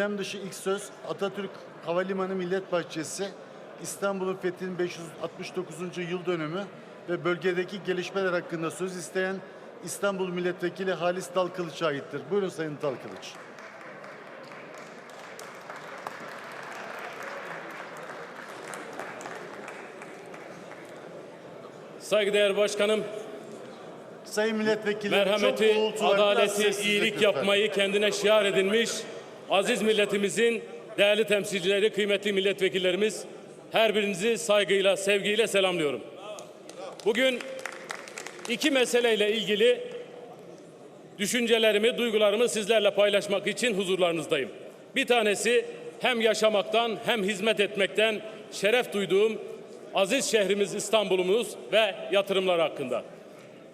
Gündem dışı ilk söz Atatürk Havalimanı Millet Bahçesi, İstanbul'un fethinin 569. yıl dönümü ve bölgedeki gelişmeler hakkında söz isteyen İstanbul Milletvekili Halis Dalkılıç'a aittir. Buyurun Sayın Dalkılıç. Saygıdeğer başkanım, Sayın Milletvekili merhameti, adaleti, iyilik lütfen. yapmayı kendine şiar edinmiş aziz milletimizin değerli temsilcileri, kıymetli milletvekillerimiz, her birinizi saygıyla, sevgiyle selamlıyorum. Bugün iki meseleyle ilgili düşüncelerimi, duygularımı sizlerle paylaşmak için huzurlarınızdayım. Bir tanesi hem yaşamaktan hem hizmet etmekten şeref duyduğum aziz şehrimiz İstanbul'umuz ve yatırımlar hakkında.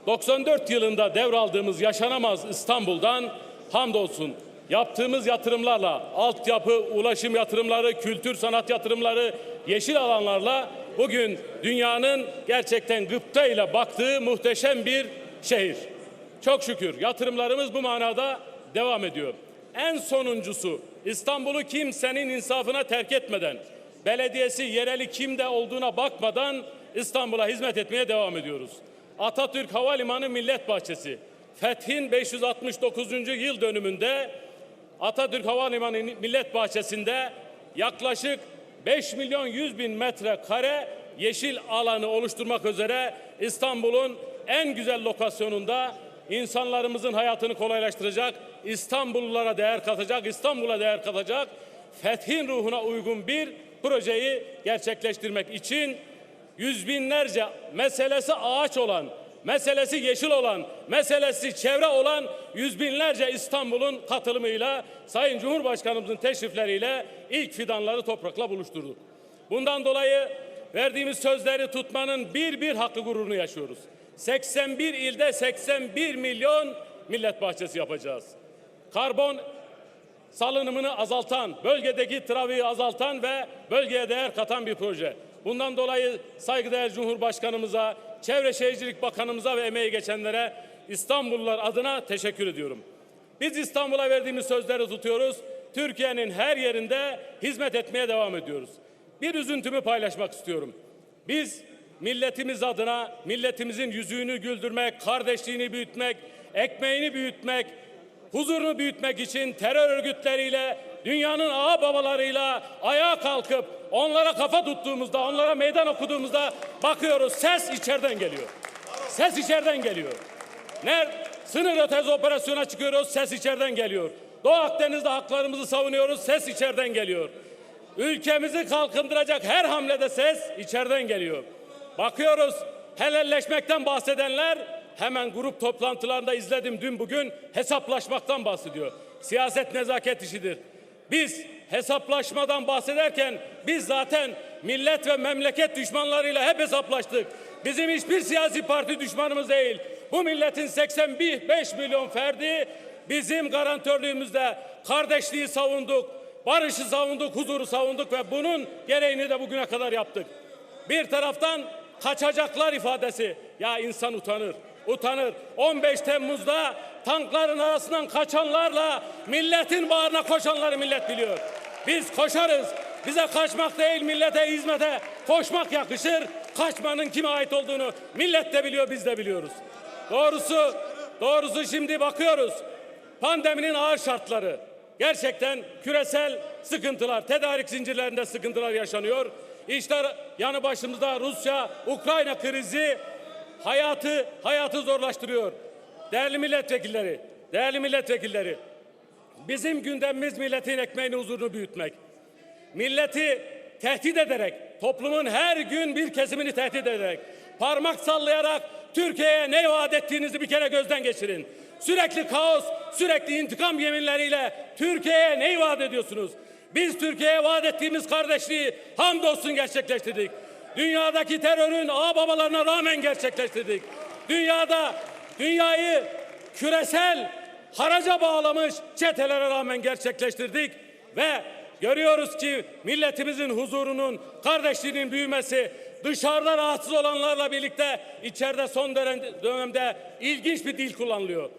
94 yılında devraldığımız yaşanamaz İstanbul'dan hamdolsun yaptığımız yatırımlarla, altyapı, ulaşım yatırımları, kültür sanat yatırımları, yeşil alanlarla bugün dünyanın gerçekten gıptayla baktığı muhteşem bir şehir. Çok şükür yatırımlarımız bu manada devam ediyor. En sonuncusu İstanbul'u kimsenin insafına terk etmeden, belediyesi yereli kimde olduğuna bakmadan İstanbul'a hizmet etmeye devam ediyoruz. Atatürk Havalimanı Millet Bahçesi. Fethin 569. yıl dönümünde Atatürk Havalimanı Millet Bahçesi'nde yaklaşık 5 milyon 100 bin metrekare yeşil alanı oluşturmak üzere İstanbul'un en güzel lokasyonunda insanlarımızın hayatını kolaylaştıracak, İstanbullulara değer katacak, İstanbul'a değer katacak, fethin ruhuna uygun bir projeyi gerçekleştirmek için yüz binlerce meselesi ağaç olan, meselesi yeşil olan, meselesi çevre olan yüz binlerce İstanbul'un katılımıyla Sayın Cumhurbaşkanımızın teşrifleriyle ilk fidanları toprakla buluşturduk. Bundan dolayı verdiğimiz sözleri tutmanın bir bir hakkı gururunu yaşıyoruz. 81 ilde 81 milyon millet bahçesi yapacağız. Karbon salınımını azaltan, bölgedeki trafiği azaltan ve bölgeye değer katan bir proje. Bundan dolayı saygıdeğer Cumhurbaşkanımıza, Çevre Şehircilik Bakanımıza ve emeği geçenlere İstanbullular adına teşekkür ediyorum. Biz İstanbul'a verdiğimiz sözleri tutuyoruz. Türkiye'nin her yerinde hizmet etmeye devam ediyoruz. Bir üzüntümü paylaşmak istiyorum. Biz milletimiz adına milletimizin yüzüğünü güldürmek, kardeşliğini büyütmek, ekmeğini büyütmek, huzurunu büyütmek için terör örgütleriyle, dünyanın ağa babalarıyla ayağa kalkıp onlara kafa tuttuğumuzda, onlara meydan okuduğumuzda bakıyoruz ses içeriden geliyor. Ses içeriden geliyor. Nerede? Sınır ötesi operasyona çıkıyoruz, ses içeriden geliyor. Doğu Akdeniz'de haklarımızı savunuyoruz, ses içeriden geliyor. Ülkemizi kalkındıracak her hamlede ses içeriden geliyor. Bakıyoruz helalleşmekten bahsedenler hemen grup toplantılarında izledim dün bugün hesaplaşmaktan bahsediyor. Siyaset nezaket işidir. Biz hesaplaşmadan bahsederken biz zaten millet ve memleket düşmanlarıyla hep hesaplaştık. Bizim hiçbir siyasi parti düşmanımız değil. Bu milletin 85 milyon ferdi bizim garantörlüğümüzde kardeşliği savunduk, barışı savunduk, huzuru savunduk ve bunun gereğini de bugüne kadar yaptık. Bir taraftan kaçacaklar ifadesi. Ya insan utanır, utanır. 15 Temmuz'da tankların arasından kaçanlarla milletin bağrına koşanları millet biliyor. Biz koşarız. Bize kaçmak değil millete hizmete koşmak yakışır. Kaçmanın kime ait olduğunu millet de biliyor biz de biliyoruz. Doğrusu doğrusu şimdi bakıyoruz. Pandeminin ağır şartları gerçekten küresel sıkıntılar, tedarik zincirlerinde sıkıntılar yaşanıyor. İşte yanı başımızda Rusya, Ukrayna krizi hayatı hayatı zorlaştırıyor. Değerli milletvekilleri, değerli milletvekilleri, bizim gündemimiz milletin ekmeğini huzurunu büyütmek. Milleti tehdit ederek, toplumun her gün bir kesimini tehdit ederek, parmak sallayarak Türkiye'ye ne vaat ettiğinizi bir kere gözden geçirin. Sürekli kaos, sürekli intikam yeminleriyle Türkiye'ye ne vaat ediyorsunuz? Biz Türkiye'ye vaat ettiğimiz kardeşliği hamdolsun gerçekleştirdik. Dünyadaki terörün ağ babalarına rağmen gerçekleştirdik. Dünyada dünyayı küresel haraca bağlamış çetelere rağmen gerçekleştirdik ve görüyoruz ki milletimizin huzurunun, kardeşliğinin büyümesi dışarıda rahatsız olanlarla birlikte içeride son dönem- dönemde ilginç bir dil kullanılıyor.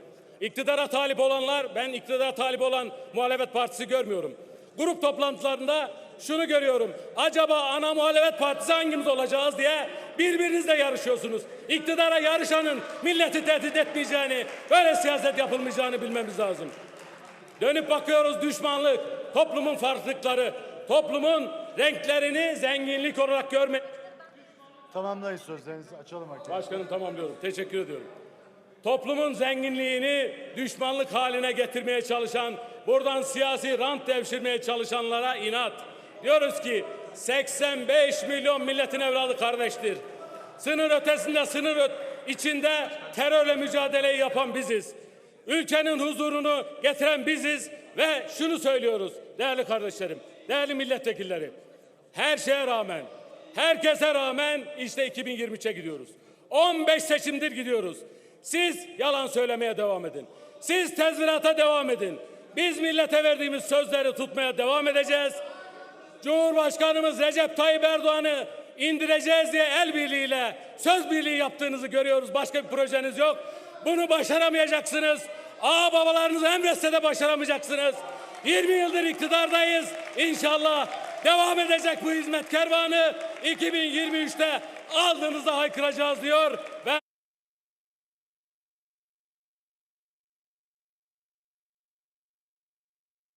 İktidara talip olanlar, ben iktidara talip olan muhalefet partisi görmüyorum. grup toplantılarında şunu görüyorum. Acaba ana muhalefet partisi hangimiz olacağız diye birbirinizle yarışıyorsunuz. İktidara yarışanın milleti tehdit etmeyeceğini, böyle siyaset yapılmayacağını bilmemiz lazım. Dönüp bakıyoruz düşmanlık, toplumun farklılıkları, toplumun renklerini zenginlik olarak görme. Tamamlayın sözlerinizi. Açalım arkadaşlar. Başkanım tamamlıyorum. Teşekkür ediyorum. Toplumun zenginliğini düşmanlık haline getirmeye çalışan, buradan siyasi rant devşirmeye çalışanlara inat. Diyoruz ki 85 milyon milletin evladı kardeştir. Sınır ötesinde, sınır içinde terörle mücadeleyi yapan biziz. Ülkenin huzurunu getiren biziz ve şunu söylüyoruz değerli kardeşlerim, değerli milletvekilleri. Her şeye rağmen, herkese rağmen işte 2023'e gidiyoruz. 15 seçimdir gidiyoruz. Siz yalan söylemeye devam edin. Siz tezvirata devam edin. Biz millete verdiğimiz sözleri tutmaya devam edeceğiz. Cumhurbaşkanımız Recep Tayyip Erdoğan'ı indireceğiz diye el birliğiyle söz birliği yaptığınızı görüyoruz. Başka bir projeniz yok. Bunu başaramayacaksınız. Ağ babalarınız emretse de başaramayacaksınız. 20 yıldır iktidardayız. İnşallah devam edecek bu hizmet kervanı 2023'te aldığınızda haykıracağız diyor